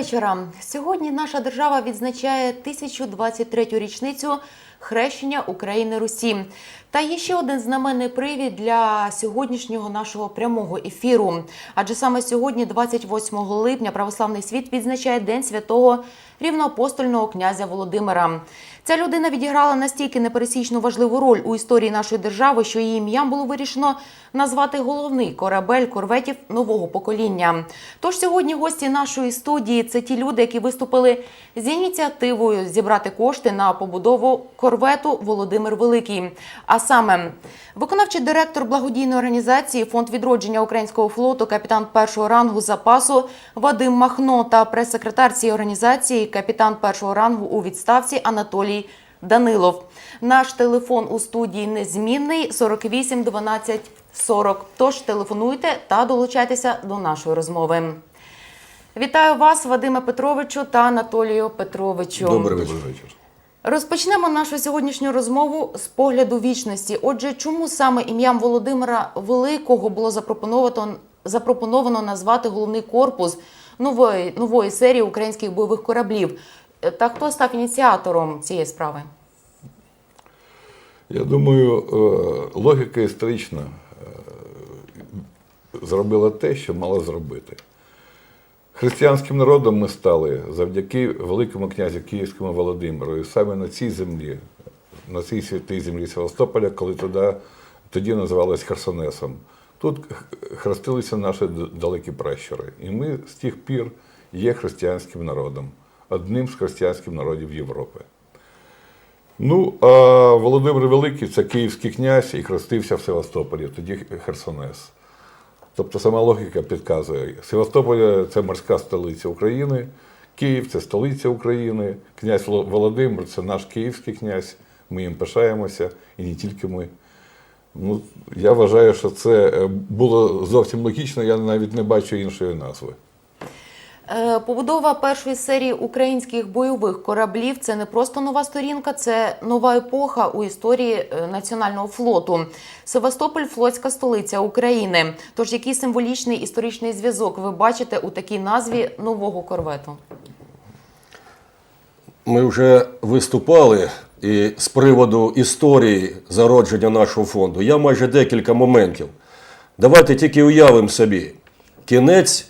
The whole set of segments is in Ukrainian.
вечора. Сьогодні наша держава відзначає 1023 річницю хрещення України Русі. Та є ще один знаменний привід для сьогоднішнього нашого прямого ефіру. Адже саме сьогодні, 28 липня, православний світ відзначає День святого рівноапостольного князя Володимира. Ця людина відіграла настільки непересічно важливу роль у історії нашої держави, що її ім'ям було вирішено назвати головний корабель корветів нового покоління. Тож сьогодні гості нашої студії це ті люди, які виступили з ініціативою зібрати кошти на побудову корвету Володимир Великий. А саме виконавчий директор благодійної організації Фонд відродження українського флоту, капітан першого рангу запасу Вадим Махно та прес-секретар цієї організації, капітан першого рангу у відставці Анатолій Данилов. Наш телефон у студії незмінний 48 12 40. Тож телефонуйте та долучайтеся до нашої розмови. Вітаю вас, Вадиме Петровичу та Анатолію Петровичу. Добрий вечір. Розпочнемо нашу сьогоднішню розмову з погляду вічності. Отже, чому саме ім'ям Володимира Великого було запропоновано, запропоновано назвати головний корпус нової, нової серії українських бойових кораблів? Та хто став ініціатором цієї справи? Я думаю, е, логіка історична е, зробила те, що мала зробити. Християнським народом ми стали завдяки великому князю Київському Володимиру. І саме на цій землі, на цій святій землі Севастополя, коли туди, тоді називалось Херсонесом, тут хрестилися наші далекі пращури. І ми з тих пір є християнським народом, одним з християнських народів Європи. Ну, а Володимир Великий це київський князь і хрестився в Севастополі, тоді Херсонес. Тобто сама логіка підказує. Севастополь це морська столиця України, Київ це столиця України, князь Володимир це наш київський князь, ми їм пишаємося, і не тільки ми. Ну, я вважаю, що це е, було зовсім логічно, я навіть не бачу іншої назви. Е, Побудова першої серії українських бойових кораблів це не просто нова сторінка, це нова епоха у історії е, національного флоту. Севастополь флотська столиця України. Тож який символічний історичний зв'язок ви бачите у такій назві нового корвету? Ми вже виступали і з приводу історії зародження нашого фонду. Я майже декілька моментів. Давайте тільки уявимо собі. Кінець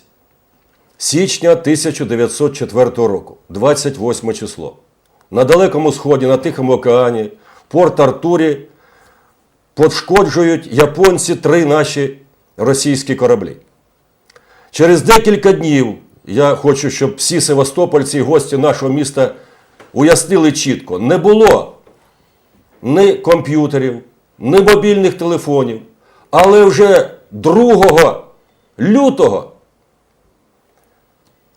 січня 1904 року, 28 число. На Далекому Сході, на Тихому океані, Порт Артурі пошкоджують японці три наші російські кораблі. Через декілька днів я хочу, щоб всі севастопольці і гості нашого міста уяснили чітко: не було ні комп'ютерів, ні мобільних телефонів. Але вже 2 лютого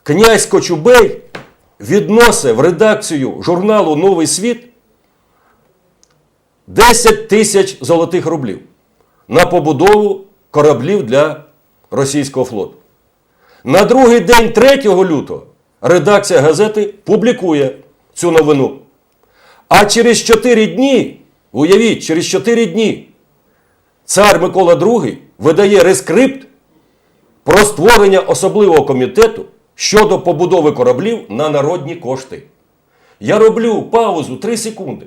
князь Кочубей відносить в редакцію журналу Новий світ 10 тисяч золотих рублів на побудову кораблів для російського флоту. На другий день 3 лютого редакція газети публікує цю новину. А через 4 дні, уявіть, через 4 дні цар Микола II видає рескрипт про створення особливого комітету щодо побудови кораблів на народні кошти. Я роблю паузу 3 секунди.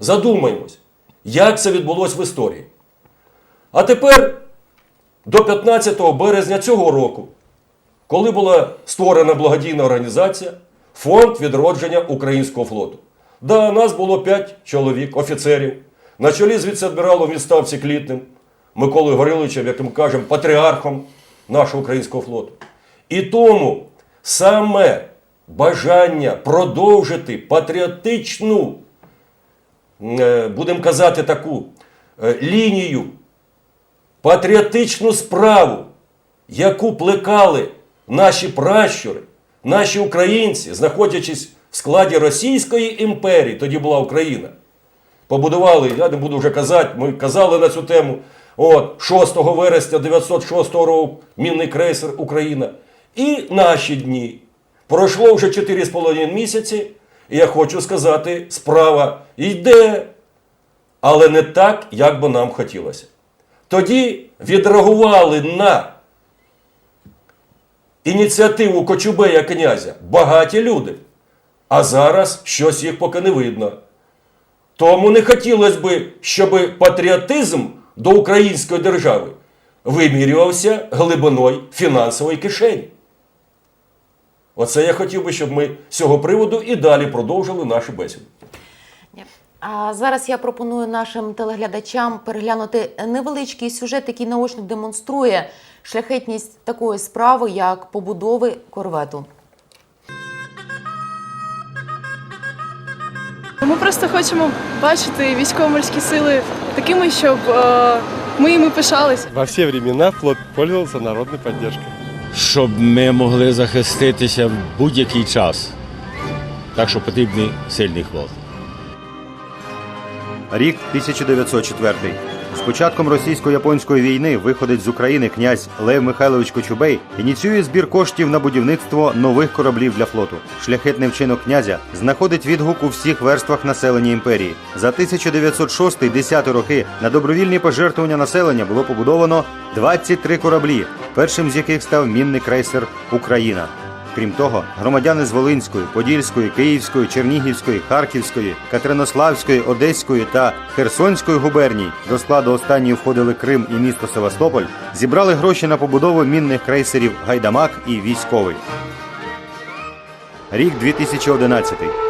Задумаємось, як це відбулося в історії. А тепер до 15 березня цього року, коли була створена благодійна організація Фонд відродження українського флоту. Да, нас було 5 чоловік, офіцерів, на чолі з віце-адміралом відставці Клітним, Миколою Гориловичем, ми кажемо, патріархом нашого українського флоту. І тому саме бажання продовжити патріотичну, е, будемо казати, таку е, лінію патріотичну справу, яку плекали наші пращури, наші українці, знаходячись в складі Російської імперії, тоді була Україна. Побудували, я не буду вже казати, ми казали на цю тему. От 6 вересня 906 року мінний крейсер Україна. І наші дні. Пройшло вже 4,5 місяці, і я хочу сказати, справа йде, але не так, як би нам хотілося. Тоді відреагували на ініціативу Кочубея князя багаті люди. А зараз щось їх поки не видно. Тому не хотілося б, щоб патріотизм до української держави вимірювався глибиною фінансової кишені. Оце я хотів би, щоб ми з цього приводу і далі продовжили нашу бесіду. А зараз я пропоную нашим телеглядачам переглянути невеличкий сюжет, який наочно демонструє шляхетність такої справи, як побудови корвету. Ми просто хочемо бачити військово-морські сили такими, щоб е, ми їми пишались. Во все времена флот пользовался народной поддержкой. Щоб ми могли захиститися в будь-який час. Так що потрібний сильний флот. Рік 1904. З початком російсько-японської війни виходить з України князь Лев Михайлович Кочубей ініціює збір коштів на будівництво нових кораблів для флоту. Шляхетний вчинок князя знаходить відгук у всіх верствах населення імперії. За 1906-10 роки на добровільні пожертвування населення було побудовано 23 кораблі, першим з яких став мінний крейсер Україна. Крім того, громадяни з Волинської, Подільської, Київської, Чернігівської, Харківської, Катеринославської, Одеської та Херсонської губерній, до складу останньої входили Крим і місто Севастополь, зібрали гроші на побудову мінних крейсерів Гайдамак і Військовий. Рік 2011.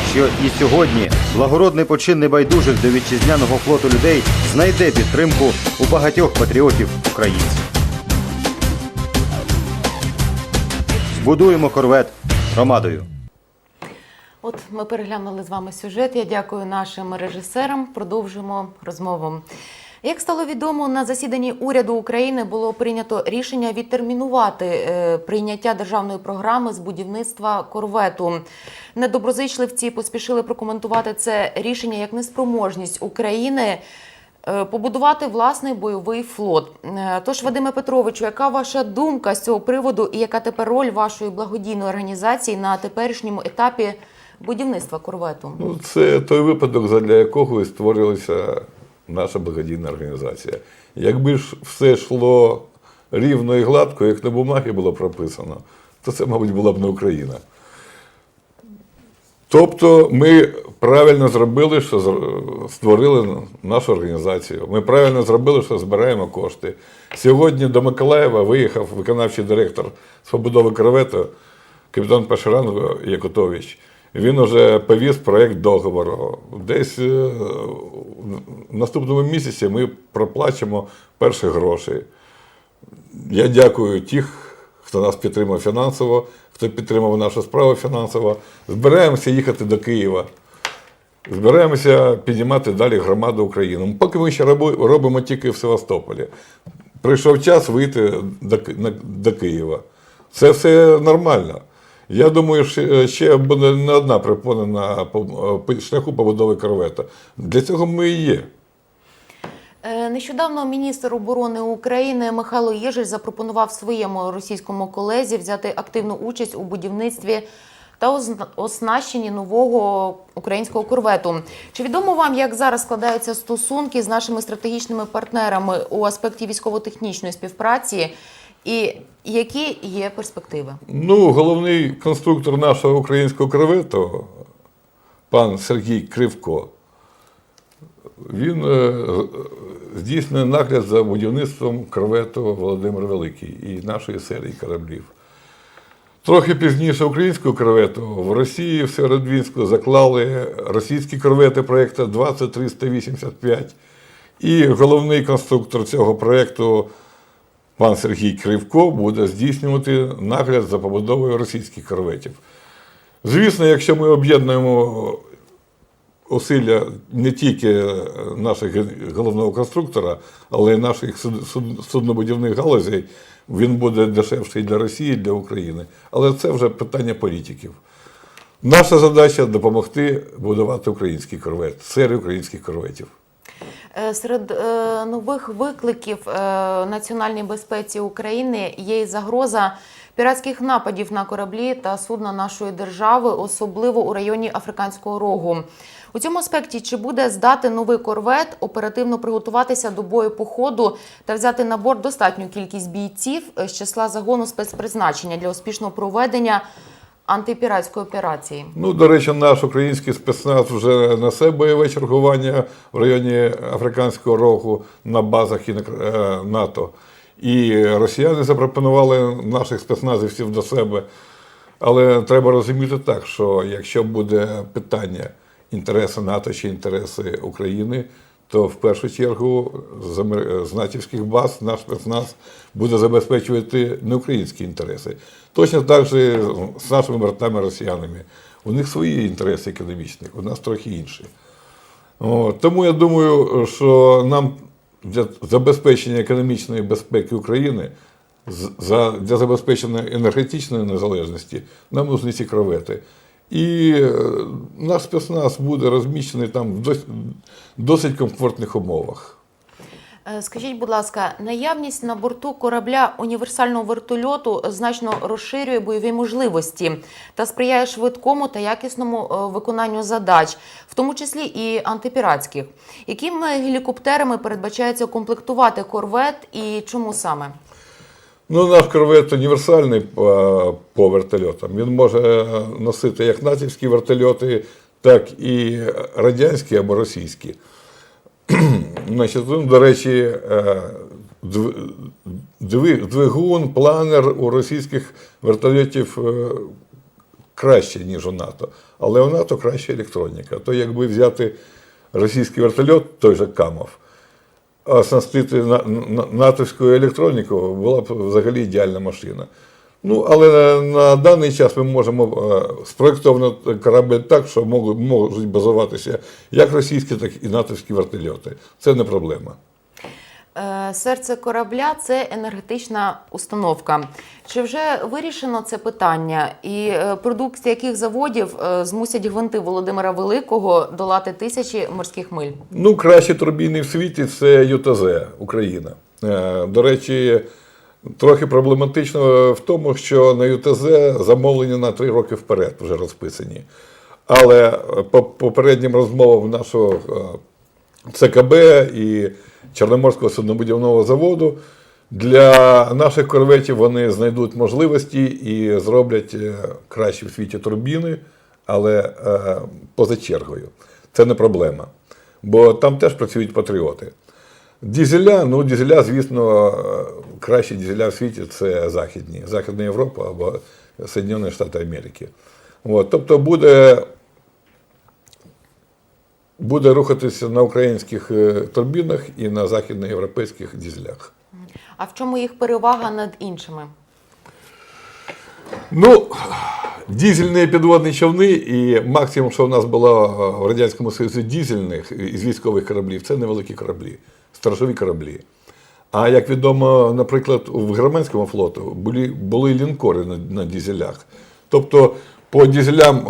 що і сьогодні благородний почин небайдужих до вітчизняного флоту людей знайде підтримку у багатьох патріотів українців. Збудуємо корвет громадою. От ми переглянули з вами сюжет. Я дякую нашим режисерам. Продовжимо розмову. Як стало відомо, на засіданні уряду України було прийнято рішення відтермінувати е, прийняття державної програми з будівництва корвету. Недоброзичливці поспішили прокоментувати це рішення як неспроможність України е, побудувати власний бойовий флот. Е, Тож, Вадиме Петровичу, яка ваша думка з цього приводу і яка тепер роль вашої благодійної організації на теперішньому етапі будівництва корвету? Ну, це той випадок, задля якого і створилася наша благодійна організація. Якби ж все йшло рівно і гладко, як на бумагі було прописано, то це, мабуть, була б не Україна. Тобто ми правильно зробили, що створили нашу організацію. Ми правильно зробили, що збираємо кошти. Сьогодні до Миколаєва виїхав виконавчий директор з побудови кревету капітан Пашаранго Якутович. Він уже повіз проєкт договору. Десь е, в наступному місяці ми проплачемо перші гроші. Я дякую тих, хто нас підтримав фінансово, хто підтримав нашу справу фінансово. Збираємося їхати до Києва. Збираємося піднімати далі громаду України. Поки ми ще робимо тільки в Севастополі. Прийшов час вийти до Києва. Це все нормально. Я думаю, що ще буде не одна припона на по- шляху побудови корвета. Для цього ми і є. Е, Нещодавно міністр оборони України Михайло Єжель запропонував своєму російському колезі взяти активну участь у будівництві та оснащенні нового українського корвету. Чи відомо вам, як зараз складаються стосунки з нашими стратегічними партнерами у аспекті військово-технічної співпраці, і які є перспективи? Ну, головний конструктор нашого українського кревету, пан Сергій Кривко, він е, здійснює нагляд за будівництвом кревету Володимир Великий і нашої серії кораблів. Трохи пізніше українського кревету в Росії в Сєвєродвінську заклали російські корвети проєкту 20385. І головний конструктор цього проєкту пан Сергій Кривко буде здійснювати нагляд за побудовою російських корветів. Звісно, якщо ми об'єднуємо усилля не тільки нашого головного конструктора, але й наших суд- суд- суднобудівних галузей, він буде дешевший для Росії, для України. Але це вже питання політиків. Наша задача допомогти будувати український корвет, серію українських корветів. Е, Серед е, нових викликів е, національній безпеці України є й загроза піратських нападів на кораблі та судна нашої держави, особливо у районі Африканського рогу. У цьому аспекті чи буде здати новий корвет, оперативно приготуватися до бою по ходу та взяти на борт достатню кількість бійців з числа загону спецпризначення для успішного проведення антипіратської операції? Ну, до речі, наш український спецназ вже несе бойове чергування в районі Африканського рогу на базах і е, НАТО. І росіяни запропонували наших спецназівців до себе. Але треба розуміти так, що якщо буде питання інтереси НАТО чи інтереси України, то в першу чергу з, натівських баз наш спецназ буде забезпечувати не українські інтереси. Точно так же з нашими братами-росіянами. У них свої інтереси економічні, у нас трохи інші. О, тому я думаю, що нам для забезпечення економічної безпеки України, для забезпечення енергетичної незалежності, нам нужні ці кровети. І е, наш спецназ буде розміщений там в досить комфортних умовах. Е, Скажіть, будь ласка, наявність на борту корабля універсального вертольоту значно розширює бойові можливості та сприяє швидкому та якісному е, виконанню задач, в тому числі і антипіратських. Якими гелікоптерами передбачається комплектувати корвет і чому саме? Ну, наш корвет універсальний по, по вертольотам. Він може носити як натівські вертольоти, так і радянські або російські. Значить, до речі, е, дв- дви- двигун, планер у російських вертольотів е, краще, ніж у НАТО. Але у НАТО краща електроніка. То якби взяти російський вертольот, той же Камов, а оснастити на- на- натовською електронікою була б взагалі ідеальна машина. Ну, але на, на даний час ми можемо е, спроєктовано корабель так, що можуть, можуть базуватися як російські, так і натовські вертольоти. Це не проблема. Е, Серце корабля це енергетична установка. Чи вже вирішено це питання? І е, продукція яких заводів змусять гвинти Володимира Великого долати тисячі морських миль? Ну, кращі турбіни в світі це ЮТЗ Україна. До речі, трохи проблематично в тому, що на ЮТЗ замовлення на три роки вперед вже розписані. Але е, по попереднім розмовам нашого е, ЦКБ і Чорноморського суднобудівного заводу для наших корветів вони знайдуть можливості і зроблять е, кращі в світі турбіни, але поза чергою. Це не проблема. Бо там теж працюють патріоти. Дізеля, ну дізеля, звісно, кращі дізеля в світі це західні, Західна Європа або Соединені Штати Америки. От, тобто буде, буде рухатися на українських е, турбінах і на західноєвропейських дізелях. А в чому їх перевага над іншими? Ну, дізельні підводні човни, і максимум, що в нас було в Радянському Союзі дізельних із військових кораблів, це невеликі кораблі, сторожові кораблі. А як відомо, наприклад, в германському флоту були, були лінкори на, на дізелях. Тобто по дізелям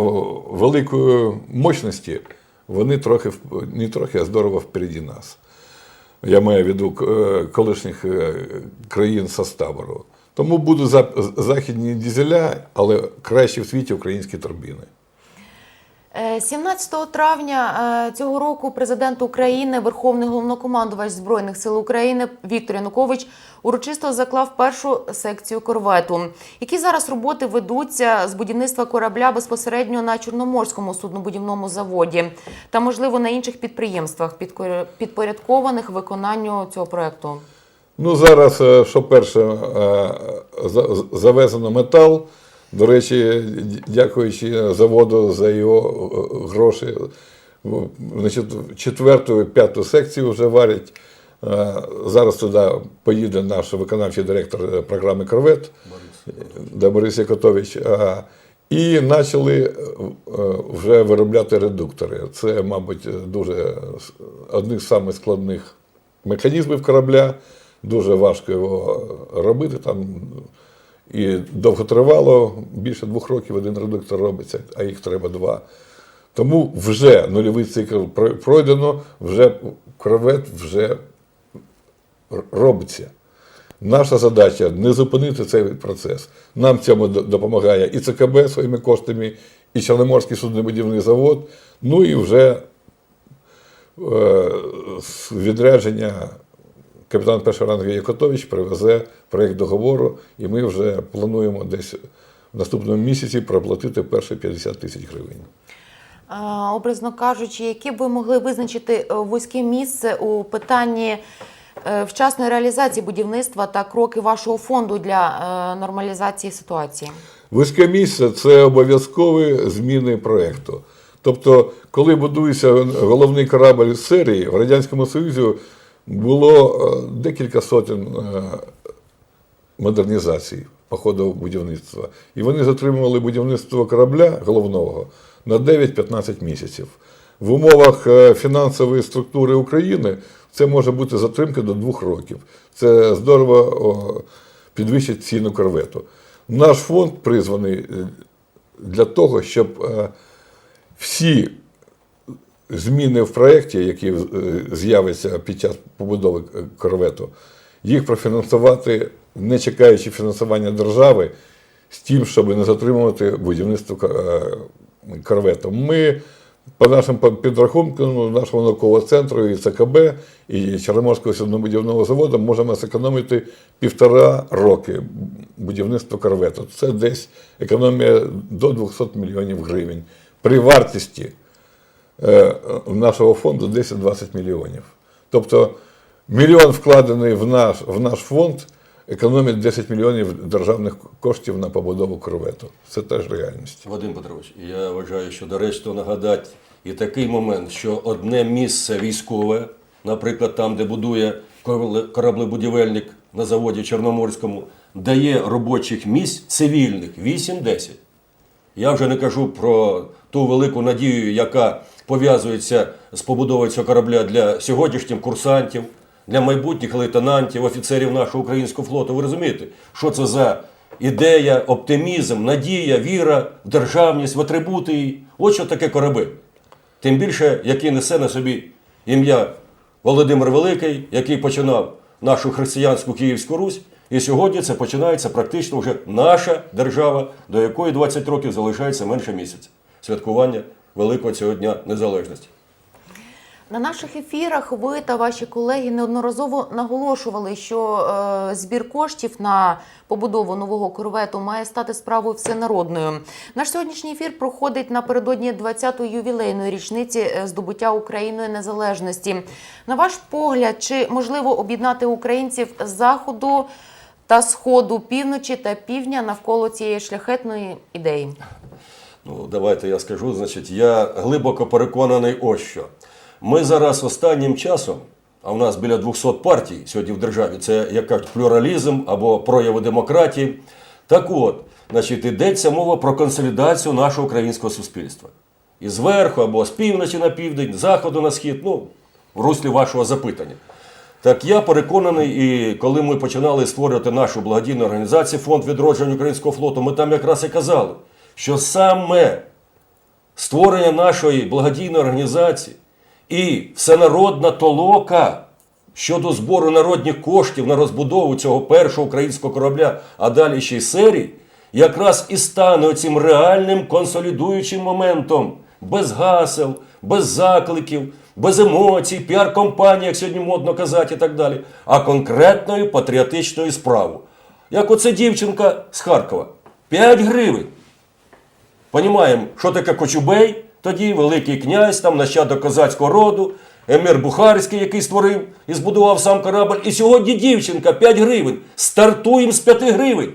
великої мощності вони трохи, не трохи, а здорово впереді нас. Я маю в виду е, колишніх е, країн составу. Тому будуть західні дізеля, але краще в світі українські турбіни. Е, 17 травня е, цього року президент України, Верховний головнокомандувач Збройних сил України Віктор Янукович урочисто заклав першу секцію корвету. Які зараз роботи ведуться з будівництва корабля безпосередньо на Чорноморському суднобудівному заводі та, можливо, на інших підприємствах, підпорядкованих виконанню цього проекту? Ну, зараз, е, що перше, е, завезено метал. До речі, дякуючи заводу за його е, гроші. Значить, четверту, п'яту секцію вже варять. Е, Зараз туди поїде наш виконавчий директор програми Корвет Борис Якотович. Е, І почали вже виробляти редуктори. Це, мабуть, дуже одних з самих складних механізмів корабля. Дуже важко його робити. Там і довго тривало, більше двох років один редуктор робиться, а їх треба два. Тому вже нульовий цикл пройдено, вже корвет вже робиться. Наша задача не зупинити цей процес. Нам цьому допомагає і ЦКБ своїми коштами, і Чорноморський суднобудівний завод, ну і вже е, відрядження капітан першого рангу Якотович привезе проєкт договору, і ми вже плануємо десь в наступному місяці проплатити перші 50 тисяч гривень. Образно кажучи, які б ви могли визначити е, вузьке місце у питанні е, вчасної реалізації будівництва та кроки вашого фонду для е, нормалізації ситуації? Вузьке місце це обов'язкові зміни проєкту. Тобто, коли будується головний корабль серії, в Радянському Союзі було е, декілька сотень е, модернізацій по ходу будівництва. І вони затримували будівництво корабля головного на 9-15 місяців. В умовах е, фінансової структури України це може бути затримка до двох років. Це здорово підвищить ціну корвету. Наш фонд призваний для того, щоб всі зміни в проєкті, які е, з'являться під час побудови е, корвету, їх профінансувати, не чекаючи фінансування держави, з тим, щоб не затримувати будівництво е, корвету. Ми по нашим підрахункам нашого наукового центру і ЦКБ, і Чорноморського суднобудівного заводу можемо зекономити півтора роки будівництва корвету. Це десь економія до 200 мільйонів гривень при вартості нашого фонду 10-20 мільйонів. Тобто мільйон вкладений в наш, в наш фонд економить 10 мільйонів державних коштів на побудову корвету. Це теж реальність. Вадим Петрович, я вважаю, що доречно нагадати і такий момент, що одне місце військове, наприклад, там, де будує кораблебудівельник на заводі Чорноморському, дає робочих місць цивільних 8-10. Я вже не кажу про ту велику надію, яка пов'язується з побудовою цього корабля для сьогоднішніх курсантів, для майбутніх лейтенантів, офіцерів нашого українського флоту. Ви розумієте, що це за ідея, оптимізм, надія, віра державність, в атрибути її? От що таке корабель. Тим більше, який несе на собі ім'я Володимир Великий, який починав нашу християнську Київську Русь. І сьогодні це починається практично вже наша держава, до якої 20 років залишається менше місяця. Святкування великого цього дня незалежності. На наших ефірах ви та ваші колеги неодноразово наголошували, що е, збір коштів на побудову нового корвету має стати справою всенародною. Наш сьогоднішній ефір проходить напередодні 20-ї ювілейної річниці е, здобуття Україною незалежності. На ваш погляд, чи можливо об'єднати українців з заходу та сходу, півночі та півдня навколо цієї шляхетної ідеї? Ну, давайте я скажу. Значить, я глибоко переконаний ось що. Ми зараз останнім часом, а в нас біля 200 партій сьогодні в державі, це як кажуть, плюралізм або прояви демократії. Так от, значить, йдеться мова про консолідацію нашого українського суспільства. І зверху, або з півночі на південь, з заходу на схід, ну, в руслі вашого запитання. Так я переконаний, і коли ми починали створювати нашу благодійну організацію Фонд відродження українського флоту, ми там якраз і казали, що саме створення нашої благодійної організації і всенародна толока щодо збору народних коштів на розбудову цього першого українського корабля, а далі ще й серій, якраз і стане цим реальним консолідуючим моментом без гасел, без закликів, без емоцій, піар-компаній, як сьогодні модно казати і так далі, а конкретною патріотичною справою. Як оце дівчинка з Харкова. 5 гривень. Понімаємо, що таке Кочубей, тоді Великий князь, там нащадок козацького роду, емір Бухарський, який створив і збудував сам корабль. І сьогодні дівчинка 5 гривень. Стартуємо з 5 гривень.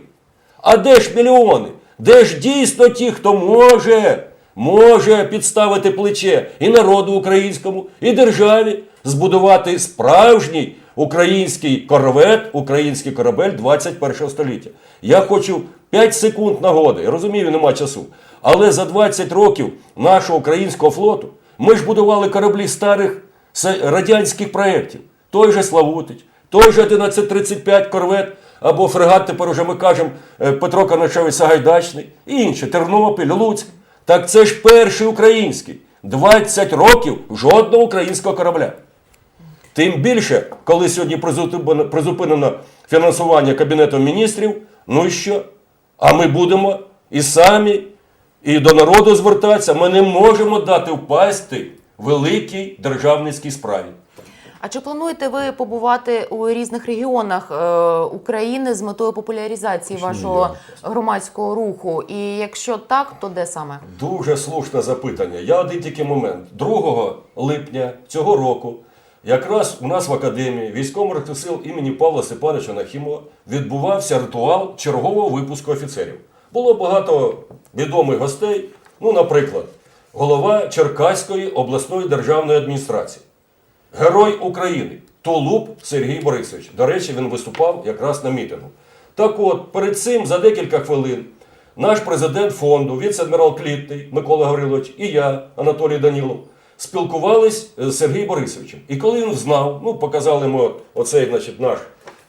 А де ж мільйони? Де ж дійсно ті, хто може, може підставити плече і народу українському, і державі, збудувати справжній український корвет, український корабель 21 століття. Я хочу 5 секунд нагоди. Я розумію, нема часу. Але за 20 років нашого українського флоту ми ж будували кораблі старих радянських проєктів. Той же Славутич, той же 1135 корвет, або фрегат, тепер уже ми кажемо е, Петро Конашевич Сагайдачний, і інші, Тернопіль, Луцьк. Так це ж перший український. 20 років жодного українського корабля. Тим більше, коли сьогодні призупинено- фінансування Кабінетом міністрів, ну і що? А ми будемо і самі, і до народу звертатися. Ми не можемо дати впасти великій державницькій справі. А чи плануєте ви побувати у різних регіонах е, України з метою популяризації вашого громадського руху? І якщо так, то де саме? Дуже слушне запитання. Я один тільки момент. 2 липня цього року, якраз у нас в академії військово-морських сил імені Павла Степановича Нахімова відбувався ритуал чергового випуску офіцерів. Було багато відомих гостей. Ну, наприклад, голова Черкаської обласної державної адміністрації, Герой України Тулуб Сергій Борисович. До речі, він виступав якраз на мітингу. Так от, перед цим за декілька хвилин наш президент фонду, віце-адмірал Клітний Микола Гаврилович і я, Анатолій Данілов, спілкувались з Сергієм Борисовичем. І коли він знав, ну, показали йому оцей, значить, наш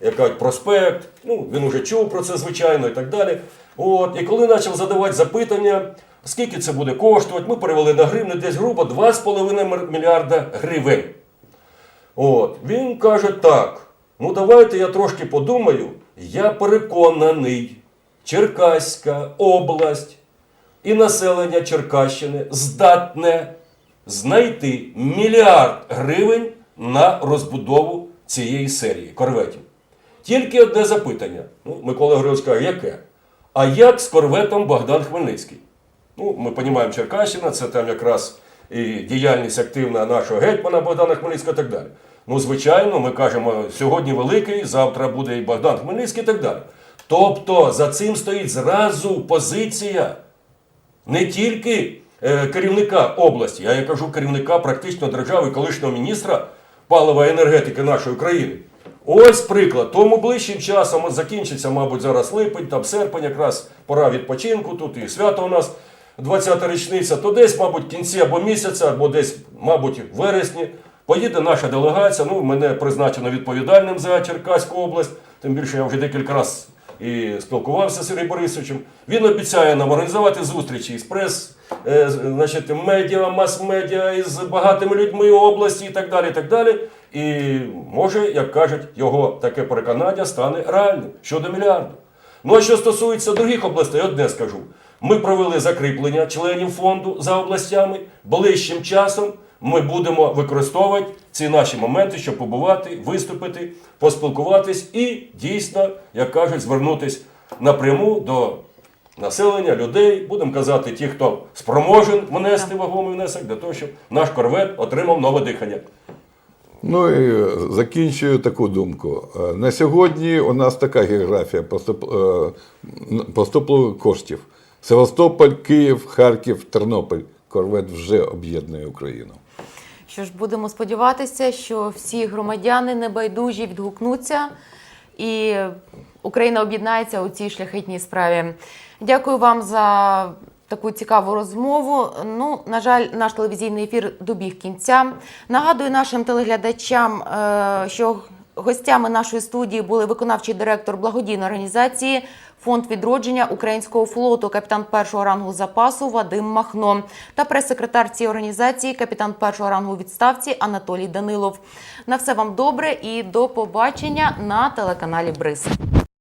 як кажуть, проспект, ну, він вже чув про це, звичайно, і так далі. От, і коли почав задавати запитання, скільки це буде коштувати, ми перевели на гривни десь грубо 2,5 мільярда гривень. От, він каже так: ну давайте я трошки подумаю. Я переконаний, Черкаська область і населення Черкащини здатне знайти мільярд гривень на розбудову цієї серії корветів. Тільки одне запитання. Ну, Микола Григорович каже, яке? А як з корветом Богдан Хмельницький? Ну, ми розуміємо, Черкащина, це там якраз і діяльність активна нашого гетьмана Богдана Хмельницького і так далі. Ну, звичайно, ми кажемо, сьогодні великий, завтра буде і Богдан Хмельницький і так далі. Тобто за цим стоїть зразу позиція не тільки керівника області, я кажу керівника практично держави, колишнього міністра палива і енергетики нашої країни. Ось приклад. Тому ближчим часом закінчиться, мабуть, зараз липень, там серпень, якраз пора відпочинку, тут і свято у нас 20-та річниця, то десь, мабуть, кінці або місяця, або десь, мабуть, в вересні поїде наша делегація. Ну, мене призначено відповідальним за Черкаську область, тим більше я вже декілька разів і спілкувався з Сергієм Борисовичем. Він обіцяє нам організувати зустрічі із прес, е, значить, медіа, мас-медіа, із багатими людьми області і так далі. І так далі. І може, як кажуть, його таке переконання стане реальним щодо мільярду. Ну а що стосується других областей, одне скажу. Ми провели закріплення членів фонду за областями. Ближчим часом ми будемо використовувати ці наші моменти, щоб побувати, виступити, поспілкуватись і дійсно, як кажуть, звернутись напряму до населення, людей. Будемо казати, ті, хто спроможен внести вагомий внесок для того, щоб наш корвет отримав нове дихання. Ну і закінчую таку думку. Е, На сьогодні у нас така географія поступ, е, поступлу коштів. Севастополь, Київ, Харків, Тернопіль. Корвет вже об'єднує Україну. Що ж, будемо сподіватися, що всі громадяни небайдужі відгукнуться і Україна об'єднається у цій шляхетній справі. Дякую вам за таку цікаву розмову. Ну, на жаль, наш телевізійний ефір добіг кінця. Нагадую нашим телеглядачам, е, що гостями нашої студії були виконавчий директор благодійної організації Фонд відродження українського флоту, капітан першого рангу запасу Вадим Махно та прес-секретар цієї організації, капітан першого рангу відставці Анатолій Данилов. На все вам добре і до побачення на телеканалі Бриз.